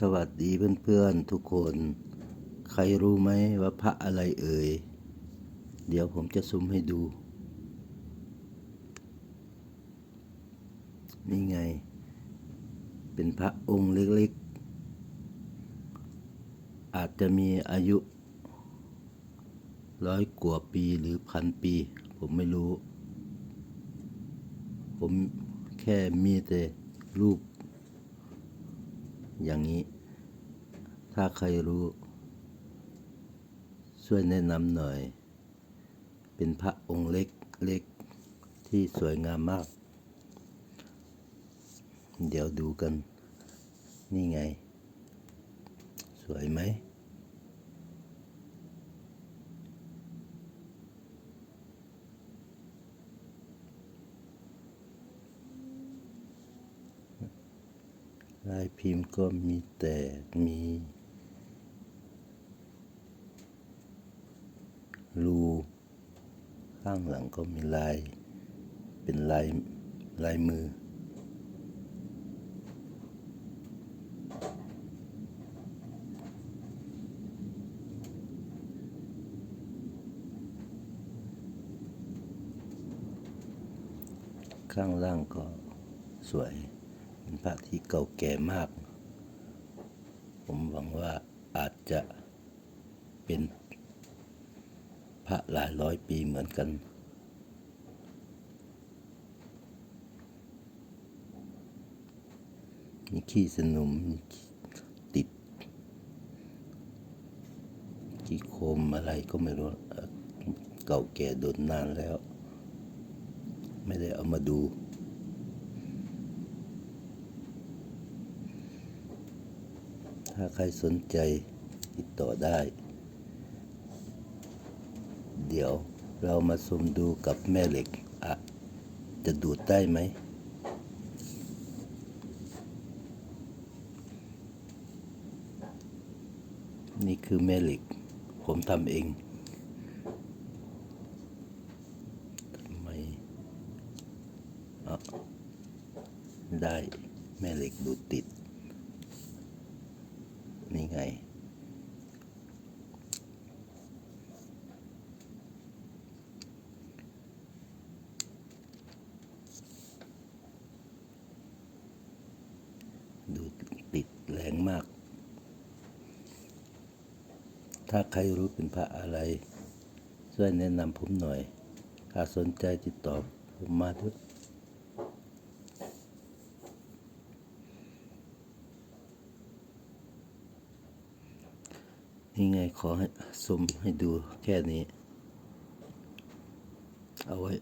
สวัสดีเพื่อนๆทุกคน ใครรู้ไหมว่าพระอะไรเอ่ย เดี๋ยวผมจะซุมให้ดู นี่ไง เป็นพระองค์เล็กๆ อาจจะมีอายุ ร้อยกว่าปีหรือพันปี ผมไม่รู้ ผมแค่มีแต่รูป อย่างนี้ ถ้าใครรู้ ช่วยแนะนำหน่อย เป็นพระองค์เล็กเล็กที่สวยงามมาก เดี๋ยวดูกัน นี่ไง สวยไหม ลายพิมพ์ก็มีแต่มีรูข้างหลังก็มีลาย เป็นลายลายมือ ข้างล่างก็สวย เป็นพระที่เก่าแก่มาก ผมหวังว่าอาจจะเป็นพระหลายร้อยปีเหมือนกัน มีขี้สนุมมีติดขี้โคมอะไรก็ไม่รู้ เก่าแก่โดนนานแล้ว ไม่ได้เอามาดู ถ้าใครสนใจติดต่อได้ เดี๋ยวเรามาสมดูกับแม่เหล็กอะจะดูดได้ไหม นี่คือแม่เหล็ก ผมทำเองทำไมอะได้แม่เหล็กดูดติด นี่ไง ดูติดแรงมาก ถ้าใครรู้เป็นพระอะไร ช่วยแนะนำผมหน่อยถ้าสนใจติดต่อผมมาด้วยนี่ไงขอให้สมให้ดูแค่นี้ เอาไว้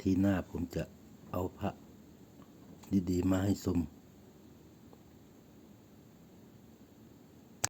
ที่หน้าผมจะเอาพระ ดีๆ มาให้สม